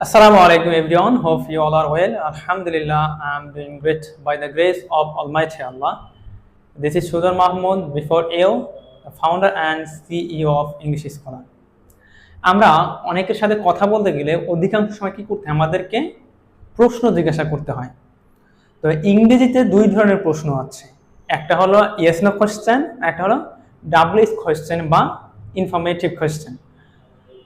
Assalamu alaikum everyone. Hope you all are well. Alhamdulillah, I am doing great by the grace of Almighty Allah. This is Sudhar Mahmood before you, the founder and CEO of English Scholar. আমরা অনেকের সাথে কথা বলতে গেলে অধিকাংশ সময় কি করতে হয়? আমাদেরকে প্রশ্ন জিজ্ঞাসা করতে হয় তো ইংরেজিতে দুই ধরনের প্রশ্ন আছে একটা হলো ইয়েস নো কোয়েশ্চেন একটা হলো ডাব্লিউএস কোয়েশ্চেন বা ইনফরমেটিভ কোয়েশ্চেন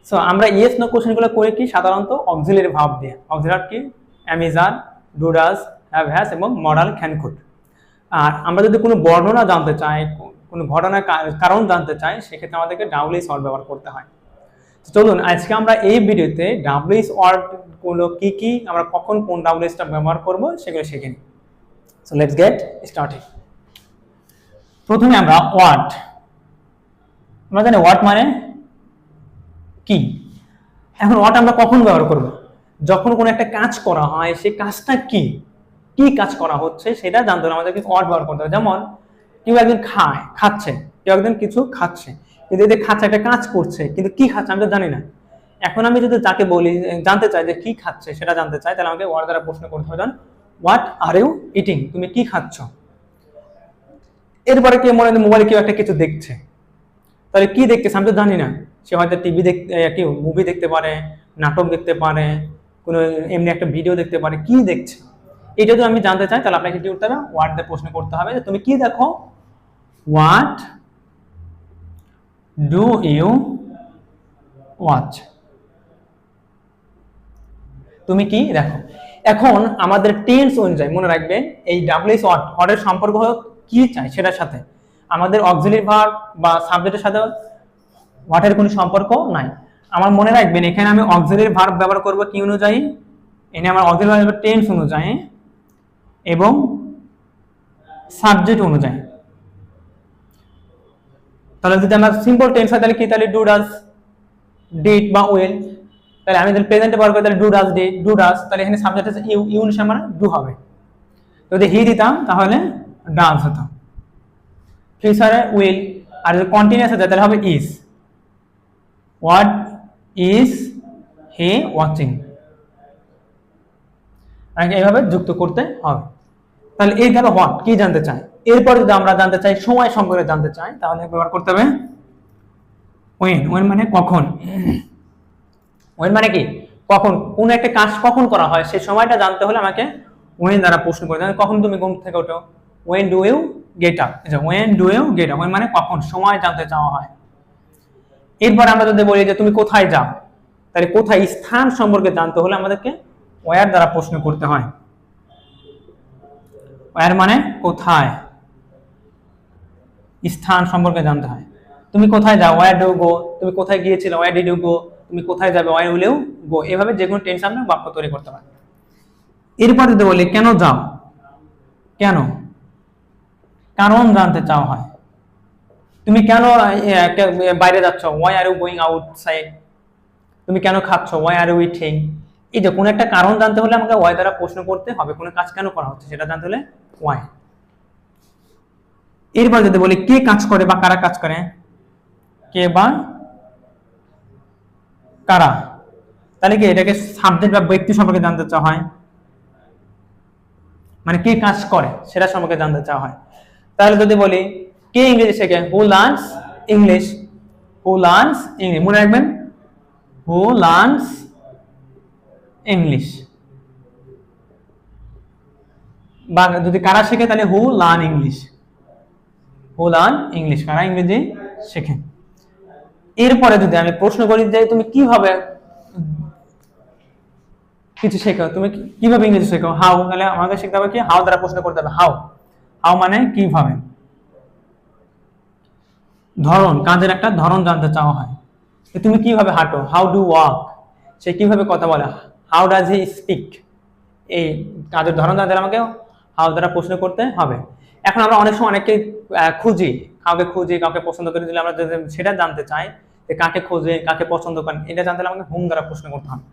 সো আমরা ইয়েস নো কোশ্চেনগুলো করে কি সাধারণত অক্সিলারি ভাব দিয়ে। অক্সিলার কি? অ্যামিজার ডুডাস হ্যাভ হ্যাস এবং মডাল ক্যানকুট আর আমরা যদি কোনো বর্ণনা জানতে চাই, কোনো ঘটনার কারণ জানতে চাই, সেক্ষেত্রে আমাদেরকে ডাব্লিউএস ওয়ার্ড ব্যবহার করতে হয়। চলুন, আজকে আমরা এই ভিডিওতে ডাব্লিউএস ওয়ার্ডগুলো কি কি, আমরা কখন কোন ডাব্লিউএসটা ব্যবহার করব, সেগুলো শিখে নিই। সো লেটস গেট স্টার্টেড প্রথমে আমরা ওয়ার্ড আমরা জানি ওয়ার্ড মানে কি? এখন ওয়াট আমরা কখন ব্যবহার করব? যখন কোনো একটা কাজ করা হয় সেই কাজটা কি? কি কাজ করা হচ্ছে সেটা জানতে হলে আমাদেরকে ওয়াট ব্যবহার করতে হবে। যেমন, কেউ একজন খায়, খাচ্ছে, কেউ একজন কিছু খাচ্ছে, কিন্তু এদের খাচ্ছে, একটা কাজ করছে, কিন্তু কি খাচ্ছে আমি তো জানি না। এখন আমি যদি তাকে বলি, জানতে চাই যে কি খাচ্ছে সেটা জানতে চাই, তাহলে আমাকে ওয়ার্ড দ্বারা প্রশ্ন করতে হবে। হোয়াট আর ইউ ইটিং তুমি কি খাচ্ছ? এরপরে কেউ মনে হয় মোবাইলে কেউ একটা কিছু দেখছে। তাহলে কি দেখতেছে আমি তো জানি না। সে হয়তো টিভি দেখতে কি মুভি দেখতে পারে, নাটক দেখতে পারে, কোনো এমনি একটা ভিডিও দেখতে পারে, কি দেখছে? এটা যদি আমি জানতে চাই, তাহলে আপনাকে কি করতে হবে? ওয়ার্ড দিয়ে প্রশ্ন করতে হবে যে তুমি কি দেখো? হোয়াট ডু ইউ ওয়াচ তুমি কি দেখো? এখন আমাদের টেন্স অনুযায়ী মনে রাখবেন, এই ডাব্লিউএস ওয়ার্ড ওয়ার্ডের সম্পর্ক কি চাই সেটার সাথে। আমাদের অক্সিলারি ভার্ব বা সাবজেক্টের সাথে ওয়াটের কোনো সম্পর্ক নাই। আমার মনে রাখবেন, এখানে আমি অক্সিলারি ভার্ব ব্যবহার করব কি অনুযায়ী? এনে আমার অক্সিলারি ভার্ব টেন্স অনুযায়ী এবং সাবজেক্ট অনুযায়ী। তাহলে যদি আমরা সিম্পল টেন্স হয়, তাহলে কি? তাহলে ডু ডাস ডিড বা ওয়েল তাহলে আমি যদি প্রেজেন্টে ব্যবহার করি, তাহলে do does did do does তাহলে এখানে সাবজেক্ট আছে ইউ ইউ অনুসারে মানে ডু হবে। যদি হি দিতাম, তাহলে ডান্স হতো। ফিউচারে উইল আর যদি কন্টিনিউয়াস হতো তাহলে হবে is what is he watching এইভাবে যুক্ত করতে হবে। তাহলে এই গেল হোয়াট কি জানতে চাই এরপর যদি আমরা জানতে চাই, সময় সম্পর্কে জানতে চাই, তাহলে ব্যবহার করতে হবে ওয়েন ওয়েন মানে কখন? ওয়েন মানে কি? কখন? কোন একটা কাজ কখন করা হয়? সেই সময়টা জানতে হলে আমাকে ওয়েন দ্বারা প্রশ্ন করতে হবে। কখন তুমি ঘুম থেকে ওঠো? When do you get up when do you get up when মানে কখন? সময় জানতে চাওয়া হয়। এরপর আমরা যদি বলি যে তুমি কোথায় যাও, তাহলে কোথায় স্থান সম্পর্কে জানতে হলে আমাদেরকে ওয়ার দ্বারা প্রশ্ন করতে হয়। ওয়ার মানে কোথায়? স্থান সম্পর্কে জানতে হয়। তুমি কোথায় যাও? ওয়ার ডু গো তুমি কোথায় গিয়েছিলে? ওয়ার ডিড গো তুমি কোথায় যাবে? ওয়ার উইলেও গো এভাবে যে কোনো টেন্স আমরা বাক্য তৈরি করতে পারি। এরপর যদি বলি, কেন যাও? কেন? কারণ জানতে চাওয়া হয়। তুমি কেন বাইরে যাচ্ছ? Why are you going outside তুমি কেন খাচ্ছ? ওয়াই আর ইউ ইটিং এই যে কোনো একটা কারণ জানতে হলে আমাকে ওয়াই দ্বারা প্রশ্ন করতে হবে। কোনো কাজ কেন করা হচ্ছে সেটা জানতে হলে ওয়াই এরপর যদি বলি, কে কাজ করে বা কারা কাজ করে? কে বা কারা? তাহলে কি এটাকে সাবজেক্ট বা ব্যক্তি সম্পর্কে জানতে চাওয়া হয়? মানে কে কাজ করে সেটা সম্পর্কে জানতে চাওয়া হয়। তাহলে যদি বলি কে ইংরেজি শেখে? Who learns English who learns English মনে রাখবেন হু লার্নস ইংলিশ যদি কারা শেখে, তাহলে who learn English who learn English কারা ইংরেজি শেখে? এরপরে যদি আমি প্রশ্ন করি যে তুমি কীভাবে কিছু শেখো, তুমি কীভাবে ইংরেজি শেখো? হাউ তাহলে আমাকে শিখতে হবে কি? হাউ দ্বারা প্রশ্ন করতে হবে। হাউ হাউ মানে কীভাবে? ধরন কাজের একটা ধরন জানতে চাওয়া হয়। তুমি কীভাবে হাঁটো? হাউ ডু ওয়াক সে কীভাবে কথা বলে? হাউ ডাজ হি স্পিক এই কাজের ধরন জানতে আমাকে হাউ দ্বারা প্রশ্ন করতে হবে। এখন আমরা অনেক সময় অনেককে খুঁজি। কাউকে খুঁজি, কাউকে পছন্দ করে দিলে আমরা সেটা জানতে চাই যে কাকে খোঁজে, কাকে পছন্দ করেন, এটা জানতে আমাকে হুম দ্বারা প্রশ্ন করতে হবে।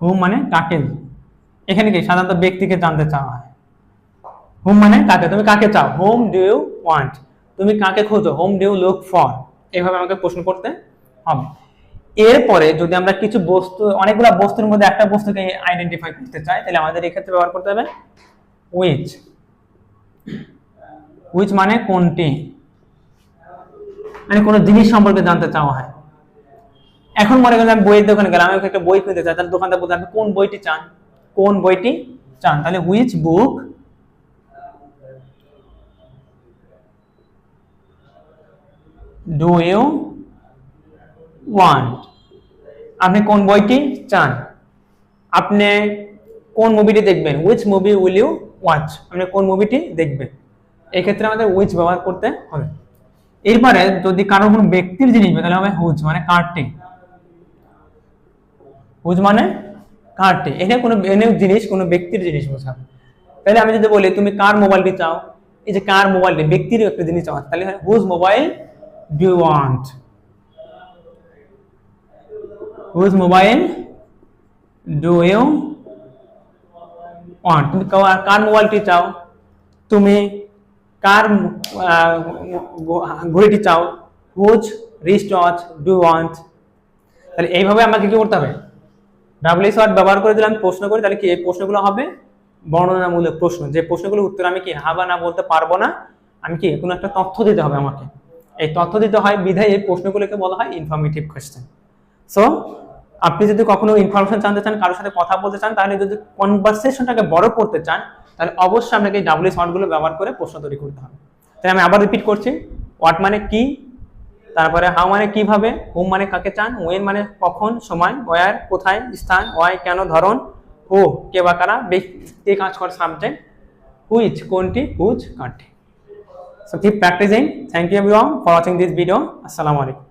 হুম মানে কাকে? এখানে কি? সাধারণত ব্যক্তিকে জানতে চাওয়া হয়। হুম মানে কাকে? তুমি কাকে চাও? হোম ডু ইউ ওয়ান্ট তুমি কাকে খোঁজো? Whom do you look for এভাবে আমাকে প্রশ্ন করতে হবে। এরপরে যদি আমরা কিছু বস্তু অনেকগুলো বস্তুর মধ্যে একটা বস্তুকে আইডেন্টিফাই করতে চাই তাহলে আমাদের এই ক্ষেত্রে ব্যবহার করতে হবে উইচ উইচ মানে কোনটি? মানে কোনো জিনিস সম্পর্কে জানতে চাওয়া হয়। এখন মনে করেন আমি বইয়ের দোকানে গেলাম আমি একটা বই কিনতে চাই তাহলে দোকানদার বলতে আপনি কোন বইটি চান? কোন বইটি চান? তাহলে which book do you want আপনি কোন বইটি চান? আপনি কোন মুভিটি দেখবেন? Which movie will you watch আপনি কোন মুভিটি দেখবেন? এই ক্ষেত্রে আমাদের উইচ ব্যবহার করতে হবে। এরপরে যদি কারও কোনো ব্যক্তির জিনিস তাহলে হবে হুজ মানে কারটি হুজ মানে কারটি এখানে কোনো জিনিস, কোনো ব্যক্তির জিনিস বোঝাবে তাহলে আমি যদি বলি, তুমি কার মোবাইলটি চাও? এই যে কার মোবাইলটি ব্যক্তির একটা জিনিস চাও তাহলে whose mobile do want whose mobile do you want তুমি কার- মোবাইলটি চাও? তুমি কার ঘড়িটি চাও? Whose wrist watch do want তাহলে এইভাবে আমাকে কি করতে হবে? ডাব্লিউএস ওয়ার্ড ব্যবহার করে দিলাম প্রশ্ন করি, তাহলে কি এই প্রশ্নগুলো হবে? বর্ণনামূলক প্রশ্ন। যে প্রশ্নগুলোর উত্তর আমি কি হা বা না বলতে পারব না, আমি কি কোনো একটা তথ্য দিতে হবে আমাকে? এই তথ্য দিতে হয়, বিধায় এই প্রশ্নগুলোকে বলা হয় ইনফরমেটিভ কোয়েশ্চেন সো আপনি যদি কখনো ইনফরমেশন জানতে চান, কারোর সাথে কথা বলতে চান, তাহলে যদি কনভারসেশনটাকে বড় করতে চান, তাহলে অবশ্যই আপনাকে এই ডাব্লিউএস ওয়ার্ডগুলো ব্যবহার করে প্রশ্ন তৈরি করতে হবে। তাই আমি আবার রিপিট করছি ওয়াট মানে কি, তারপরে হাউ মানে কীভাবে হুম মানে কাকে চান ওয়েন মানে কখন, সময় ওয়ার কোথায়, স্থান ওয়াই কেন, ধরন হু কে বা কারা কে কাজ কর সাবজেক্ট হুইচ কোনটি whose country So keep practicing. Thank you everyone for watching this video. Assalamualaikum.